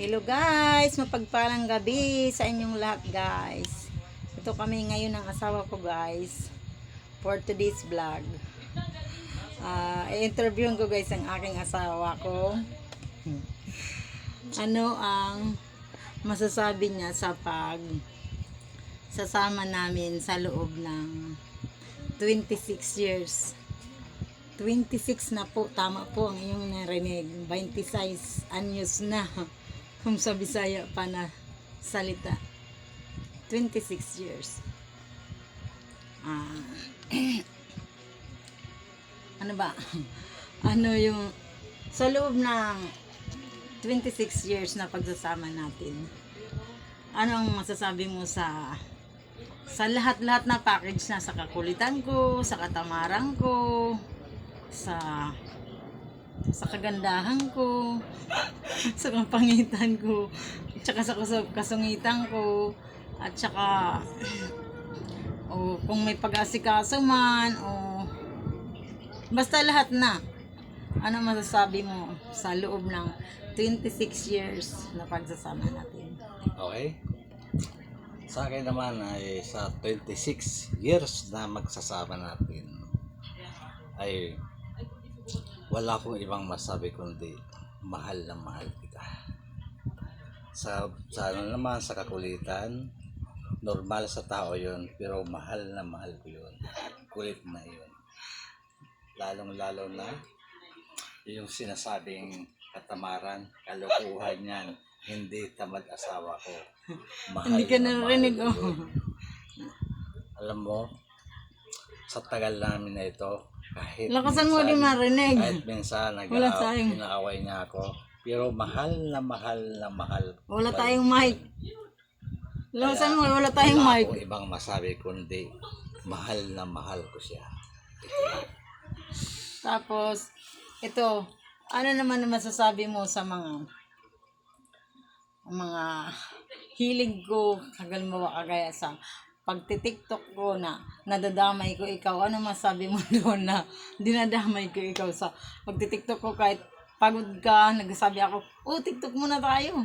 Hello guys, mapagpalang gabi sa inyong lahat guys. Ito kami ngayon ng asawa ko guys for today's vlog. Ah, i-interviewin ko guys ang aking asawa ko. Ano ang masasabi niya sa pag sasama namin sa loob ng 26 years. 26 na po, tama po ang iyong narinig. 26 anyos na. Kung sa Bisaya pa na salita. 26 years. Ah, ano ba? ano yung sa loob ng 26 years na pagsasama natin. Ano ang masasabi mo sa sa lahat-lahat na package na sa kakulitan ko, sa katamaran ko, sa sa kagandahan ko, sa kapangitan ko, at saka sa kas- kasungitan ko, at saka o kung may pag-asikaso man, o basta lahat na. Ano masasabi mo sa loob ng 26 years na pagsasama natin? Okay? Sa akin naman ay sa 26 years na magsasama natin ay wala akong ibang masabi kundi mahal na mahal kita. Sa, sa ano naman, sa kakulitan, normal sa tao yon pero mahal na mahal ko yun. Kulit na yun. Lalong lalo na yung sinasabing katamaran, kalokohan yan, hindi tamad asawa ko. Mahal Hindi ka na narinig, ko oh. Alam mo, sa tagal namin na ito, kahit Lakasan mo di marinig. kahit minsan nag Wala tayong- inaaway niya ako, pero mahal na mahal na mahal. ko Wala pa tayong mic. Lakasan mo, wala tayong wala mic. akong ibang masabi kundi mahal na mahal ko siya. Tapos, ito, ano naman na masasabi mo sa mga mga hilig ko, halimbawa kagaya sa pagtitiktok ko na nadadamay ko ikaw, ano masabi mo doon na dinadamay ko ikaw sa pagtitiktok ko kahit pagod ka, nagsasabi ako, oh, tiktok muna tayo.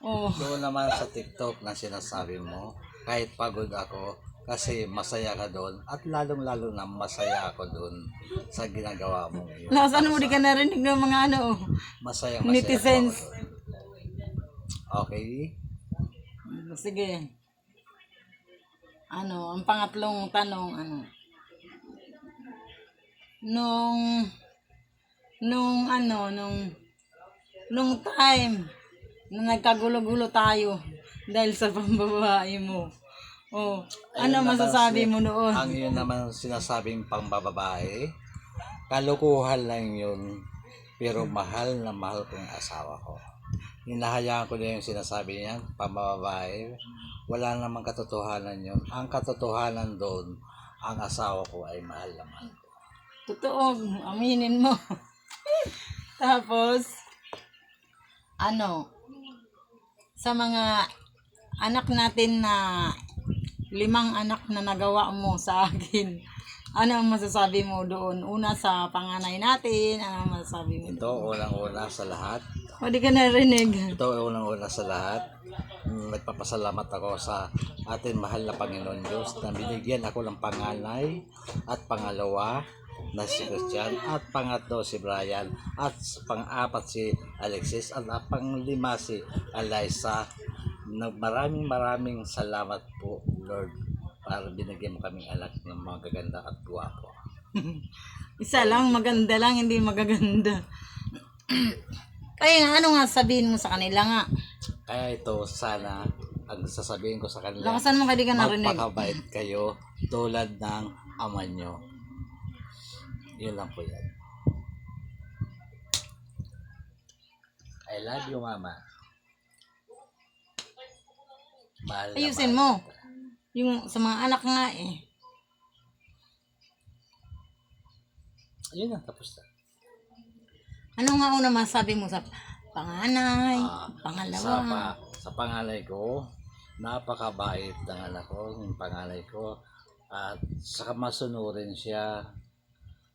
Oh, Doon naman sa TikTok na sinasabi mo, kahit pagod ako, kasi masaya ka doon at lalong-lalo na masaya ako doon sa ginagawa mo ngayon. lakasan mo, di ka narinig ng mga ano. Masaya, masaya Netizens. Okay? Sige. Ano, ang pangatlong tanong, ano? Nung, nung ano, nung, nung time, nung nagkagulo-gulo tayo dahil sa pambabae mo. Oh, ano Ayun naman masasabi si- mo noon? Ang yun naman sinasabing pangbababae, kalukuhan lang yun, pero mahal na mahal ko yung asawa ko. Hinahayaan ko na yung sinasabi niya, pambababae, wala namang katotohanan yun. Ang katotohanan doon, ang asawa ko ay mahal na mahal ko. Totoo, aminin mo. Tapos, ano, sa mga anak natin na limang anak na nagawa mo sa akin, ano ang masasabi mo doon? Una sa panganay natin, ano ang masasabi mo? Ito, unang-una sa lahat. O di ka narinig. Ito, unang-una sa lahat. Nagpapasalamat ako sa ating mahal na Panginoon Diyos na binigyan ako ng panganay at pangalawa na si Christian at pangatlo si Brian at pang-apat si Alexis at ang panglima si Eliza. Maraming maraming salamat po Lord para binigyan mo kaming anak ng mga gaganda at guwapo. Isa lang, maganda lang, hindi magaganda. Ay, ano nga sabihin mo sa kanila nga? Kaya ito sana ang sasabihin ko sa kanila. Lakasan mo ka di ka narinig. Magpakabait kayo tulad ng ama nyo. Yun lang po yan. I love you, mama. Mahal na Ayusin mahal mo. kita. Yung sa mga anak nga eh. Yun na, tapos na. Ano nga una masabi mo sa panganay, Ah, pangalawa? Sa, pa, sa pangalay ko, napakabait ng anak ko, yung pangalay ko. At saka masunurin siya.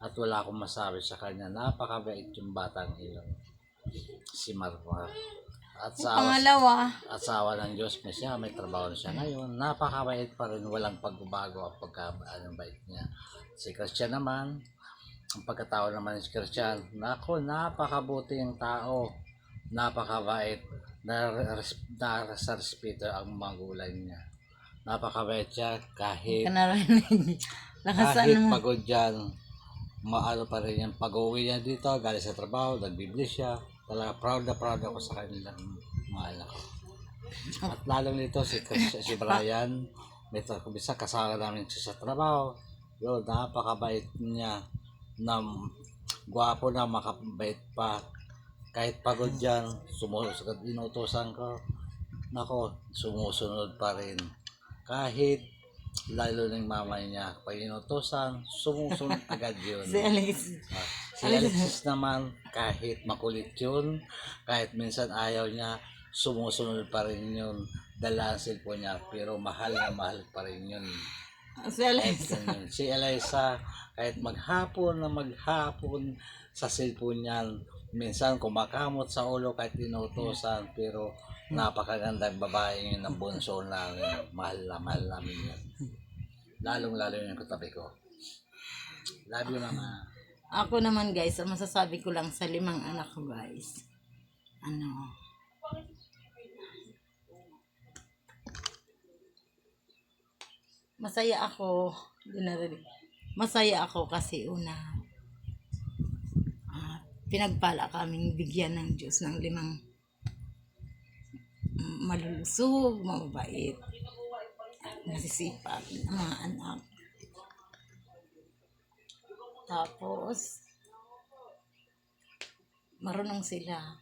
At wala akong masabi sa kanya. Napakabait yung batang iyon. Si Marmar. At Yung sa pangalawa, asawa ng Diyos na siya, may trabaho na siya ngayon. Napakabait pa rin, walang pagbabago ang pagka ano, bait niya. Si Christian naman, ang pagkatao naman si Christian, nako, napakabuti yung tao. Napakabait. Na, res, na sa respeto ang magulang niya. Napakabait siya kahit kahit mo. pagod yan, maano pa rin yan. Pag-uwi niya dito, galing sa trabaho, nagbiblis siya. Talaga proud na proud ako sa kanilang mga anak ko. At lalong nito si, si Brian, may bisa kasama namin siya sa trabaho. Yun, napakabait niya na gwapo na makabait pa. Kahit pagod dyan, sumusunod, inutosan ko. Nako, sumusunod pa rin. Kahit lalo ng mama niya, pag inutosan, sumusunod agad yun. Si Alex. Ah, si Alexis naman, kahit makulit yun, kahit minsan ayaw niya, sumusunod pa rin yun. Dala ang cellphone niya, pero mahal na mahal pa rin yun. Si. Ganyan. Si Eliza, kahit maghapon na maghapon sa cellphone niyan, minsan kumakamot sa ulo kahit inutosan, pero napakagandang babae yun ng bunso namin. Mahal na mahal namin yan. Lalong lalo yung katabi ko. Love you, mama. Ako naman guys, ang masasabi ko lang sa limang anak ko guys. Ano, masaya ako, hindi narinig. Masaya ako kasi una, ah, pinagpala kaming bigyan ng Diyos ng limang malulusog, mababait, nasisipag na mga anak. Tapos, marunong sila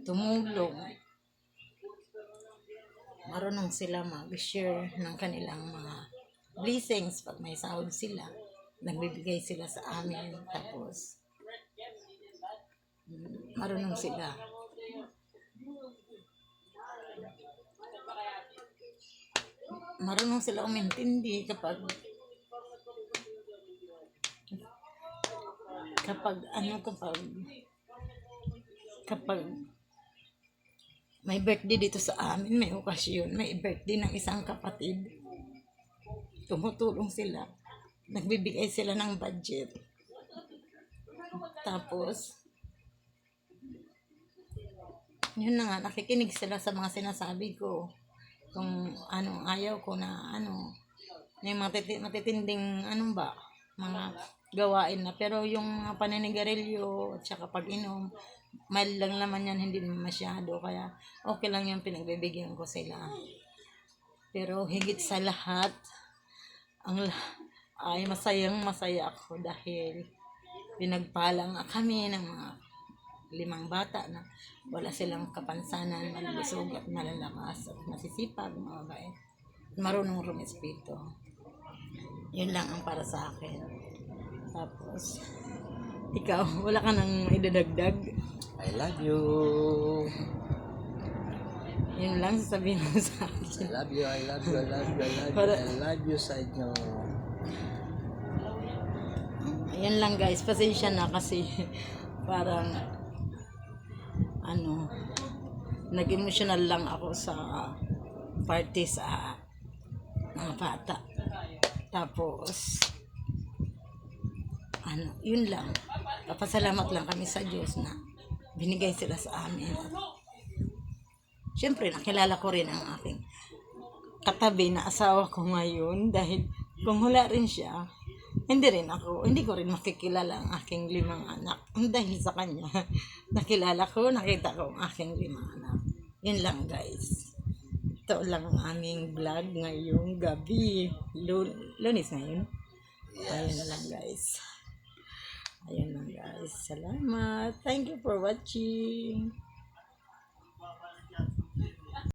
tumulong. Marunong sila mag-share ng kanilang mga blessings pag may sahod sila. Nagbibigay sila sa amin. Tapos, mm, marunong sila. Marunong sila umintindi kapag kapag ano kapag kapag may birthday dito sa amin, may okasyon, may birthday ng isang kapatid. Tumutulong sila. Nagbibigay sila ng budget. Tapos, yun na nga, nakikinig sila sa mga sinasabi ko. Kung ano, ayaw ko na ano, yung matiti- matitinding, ano ba, mga gawain na. Pero yung mga paninigarilyo at saka pag-inom, mild lang naman yan, hindi masyado. Kaya okay lang yung pinagbibigyan ko sila. Pero higit sa lahat, ang ay masayang masaya ako dahil pinagpala nga kami ng mga limang bata na wala silang kapansanan, malulusog at malalakas at masisipag, mabait, at marunong rumespito. Yun lang ang para sa akin. Tapos, ikaw, wala ka nang idadagdag. I love you. Yun lang sasabihin mo sa I akin. love you, I love you, I love you, I love you, Para- I love you sa inyo. Yan lang guys, pasensya na kasi parang ano, nag-emotional lang ako sa party sa mga bata. Tapos, ano, yun lang. Papasalamat lang kami sa Diyos na binigay sila sa amin. Siyempre, nakilala ko rin ang aking katabi na asawa ko ngayon dahil kung wala rin siya, hindi rin ako, hindi ko rin makikilala ang aking limang anak. Dahil sa kanya, nakilala ko, nakita ko ang aking limang anak. Yun lang guys. Ito lang ang aming vlog ngayong gabi. Lu- lunes ngayon. Ayun na lang guys. Ayun lang guys. Salamat. Thank you for watching.